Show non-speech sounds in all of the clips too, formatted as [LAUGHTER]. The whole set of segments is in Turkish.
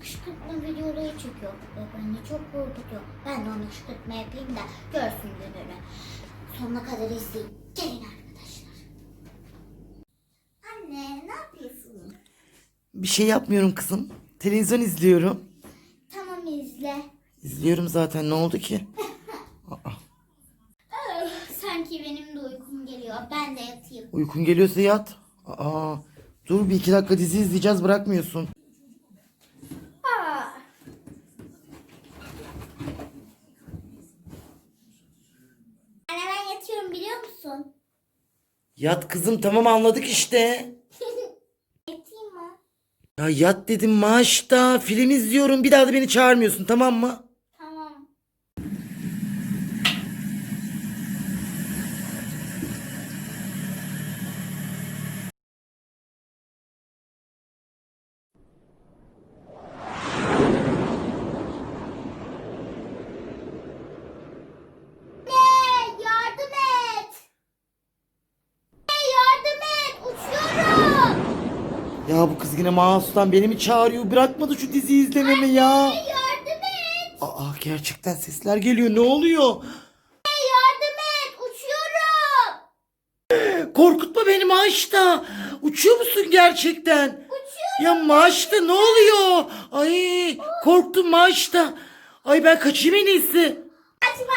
kışkırtma videoları çekiyor ve beni çok korkutuyor. Ben de ona kışkırtma yapayım da görsün gününü. Sonuna kadar izleyin. Gelin arkadaşlar. Anne ne yapıyorsun? Bir şey yapmıyorum kızım. Televizyon izliyorum. Tamam izle. İzliyorum zaten ne oldu ki? [LAUGHS] Aa, Sanki benim de uykum geliyor. Ben de yatayım. uykun geliyorsa yat. Aa, dur bir iki dakika dizi izleyeceğiz bırakmıyorsun. Aa. Anne ben yatıyorum biliyor musun? Yat kızım tamam anladık işte. [LAUGHS] Yatayım mı? Ya yat dedim maaşta film izliyorum bir daha da beni çağırmıyorsun tamam mı? Tamam. Anne, yardım et. Anne, yardım et. Uçuyorum. Ya bu kız yine mouse'dan beni mi çağırıyor? Bırakmadı şu diziyi izlememi ya. Yardım et. Aa gerçekten sesler geliyor ne oluyor? Yardım et. Uçuyorum. Korkutma beni maaşta. Uçuyor musun gerçekten? Uçuyorum. Ya maaşta ne oluyor? Ay korktum maaşta. Ay ben kaçayım en iyisi. Kaçma.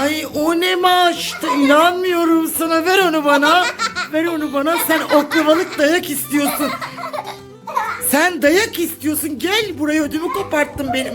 Ay o ne maaşta inanmıyorum sana ver onu bana. Ver onu bana sen oklavalık dayak istiyorsun. Sen dayak istiyorsun gel buraya ödümü koparttın benim.